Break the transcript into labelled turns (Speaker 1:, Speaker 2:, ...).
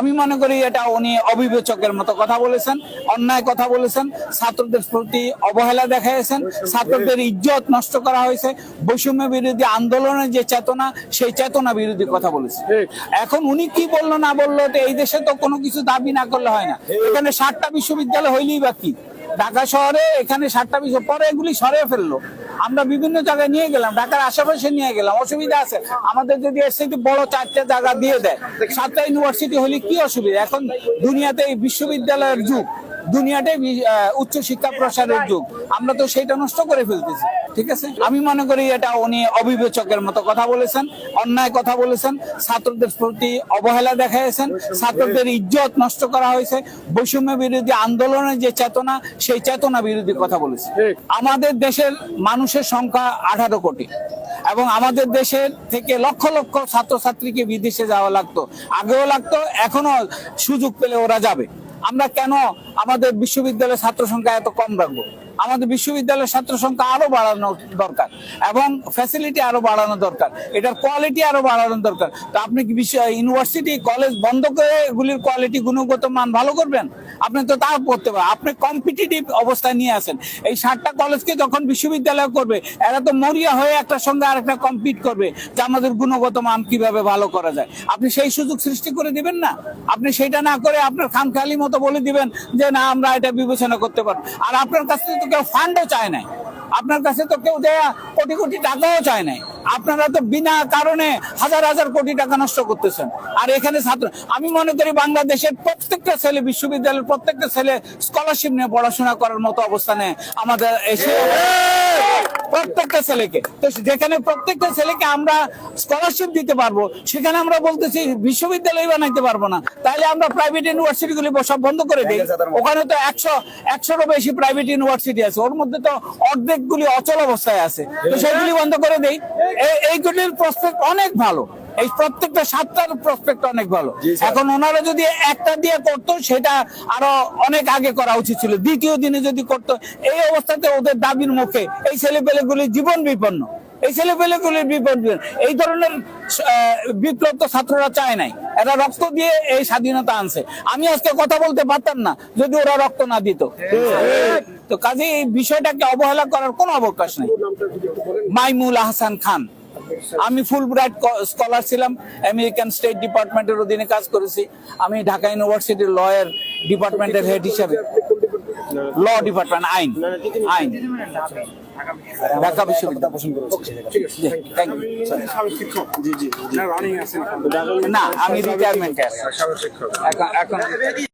Speaker 1: আমি মনে করি এটা উনি অবিবেচকের মতো কথা বলেছেন অন্যায় কথা বলেছেন ছাত্রদের প্রতি অবহেলা দেখাইছেন ছাত্রদের ইজ্জত নষ্ট করা হয়েছে বৈষম্য বিরোধী আন্দোলনের যে চেতনা সেই চেতনা বিরোধী কথা বলেছে এখন উনি কি বলল না বলল তো এই দেশে তো কোনো কিছু দাবি না করলে হয় না। এখানে ষাটটা বিশ্ববিদ্যালয় হইলেই বা কি? ঢাকা শহরে এখানে ষাটটা বিশ্ব পরে এগুলি সরিয়ে ফেলল। আমরা বিভিন্ন জায়গায় নিয়ে গেলাম, ঢাকার আশেপাশে নিয়ে গেলাম, অসুবিধা আছে। আমাদের যদি থেকে বড় চারটে জায়গা দিয়ে দেয়, সাতটা ইউনিভার্সিটি হলে কি অসুবিধা? এখন দুনিয়াতে এই বিশ্ববিদ্যালয়ের যুগ, দুনিয়াটাই উচ্চ শিক্ষা প্রসারের যুগ। আমরা তো সেটা নষ্ট করে ফেলতেছি। ঠিক আছে? আমি মনে করি এটা উনি অবিবেচকের মতো কথা বলেছেন অন্যায় কথা বলেছেন ছাত্রদের প্রতি অবহেলা দেখাইছেন ছাত্রদের ইজ্জত নষ্ট করা হয়েছে বৈষম্য বিরোধী আন্দোলনের যে চেতনা সেই চেতনা বিরোধী কথা বলেছে। আমাদের দেশের মানুষের সংখ্যা আঠারো কোটি এবং আমাদের দেশের থেকে লক্ষ লক্ষ ছাত্রছাত্রীকে বিদেশে যাওয়া লাগতো। আগেও লাগতো এখনও সুযোগ পেলে ওরা যাবে। আমরা কেন আমাদের বিশ্ববিদ্যালয়ের ছাত্র সংখ্যা এত কম রাখব? আমাদের বিশ্ববিদ্যালয়ের ছাত্র সংখ্যা আরও বাড়ানো দরকার এবং ফ্যাসিলিটি আরও বাড়ানো দরকার। এটার কোয়ালিটি আরও বাড়ানো দরকার। তো আপনি কি ইউনিভার্সিটি কলেজ বন্ধ করে এগুলির কোয়ালিটি গুণগত মান ভালো করবেন? আপনি তো তা করতে পারেন। আপনি কম্পিটিটিভ অবস্থায় নিয়ে আসেন। এই ষাটটা কলেজকে যখন বিশ্ববিদ্যালয় করবে, এরা তো মরিয়া হয়ে একটা সঙ্গে আরেকটা কম্পিট করবে যে আমাদের গুণগত মান কীভাবে ভালো করা যায়। আপনি সেই সুযোগ সৃষ্টি করে দিবেন না? আপনি সেটা না করে আপনার খামখেয়ালি মতো বলে দিবেন যে, না, আমরা এটা বিবেচনা করতে পারব। আর আপনার কাছ থেকে তো কেউ ফান্ডও চায় নাই। আপনার কাছে তো কেউ দেয়া কোটি কোটি টাকাও চায় নাই। আপনারা তো বিনা কারণে হাজার হাজার কোটি টাকা নষ্ট করতেছেন। আর এখানে ছাত্র, আমি মনে করি বাংলাদেশের প্রত্যেকটা ছেলে, বিশ্ববিদ্যালয়ের প্রত্যেকটা ছেলে স্কলারশিপ নিয়ে পড়াশোনা করার মতো অবস্থানে আমাদের এসে প্রত্যেকটা ছেলেকে। তো যেখানে প্রত্যেকটা ছেলেকে আমরা স্কলারশিপ দিতে পারব সেখানে আমরা বলতেছি বিশ্ববিদ্যালয় বানাইতে পারব না। তাহলে আমরা প্রাইভেট ইউনিভার্সিটি গুলি সব বন্ধ করে দিই। ওখানে তো একশো একশোরও বেশি প্রাইভেট ইউনিভার্সিটি আছে। ওর মধ্যে তো অর্ধেক গুলি অচল অবস্থায় আছে। তো সেগুলি বন্ধ করে দেই। এই- এইগুলির প্রস্তুত অনেক ভালো। এই প্রত্যেকটা সাতটার প্রসপেক্ট অনেক ভালো। এখন ওনারা যদি একটা দিয়ে করতো সেটা আরও অনেক আগে করা উচিত ছিল। দ্বিতীয় দিনে যদি করতো এই অবস্থাতে ওদের দাবির মুখে এই ছেলেপেলেগুলি জীবন বিপন্ন। এই ছেলেপেলেগুলির বিপন্ন। এই ধরনের বিপ্লব তো ছাত্ররা চায় নাই। এরা রক্ত দিয়ে এই স্বাধীনতা আনছে। আমি আজকে কথা বলতে পারতাম না যদি ওরা রক্ত না দিত। তো কাজে এই বিষয়টাকে অবহেলা করার কোনো অবকাশ নেই। মাইমুল আহসান খান আমি ফুল ব্রাইট স্কলার ছিলাম আমেরিকান স্টেট ডিপার্টমেন্টের অধীনে কাজ করেছি। আমি ঢাকা ইউনিভার্সিটির লয়ের ডিপার্টমেন্টের হেড হিসাবে। ল ডিপার্টমেন্ট আইন। আইন। ঢাকা বিশ্ববিদ্যালয়। না আমি রিটায়ারমেন্টে আছি এখন এখন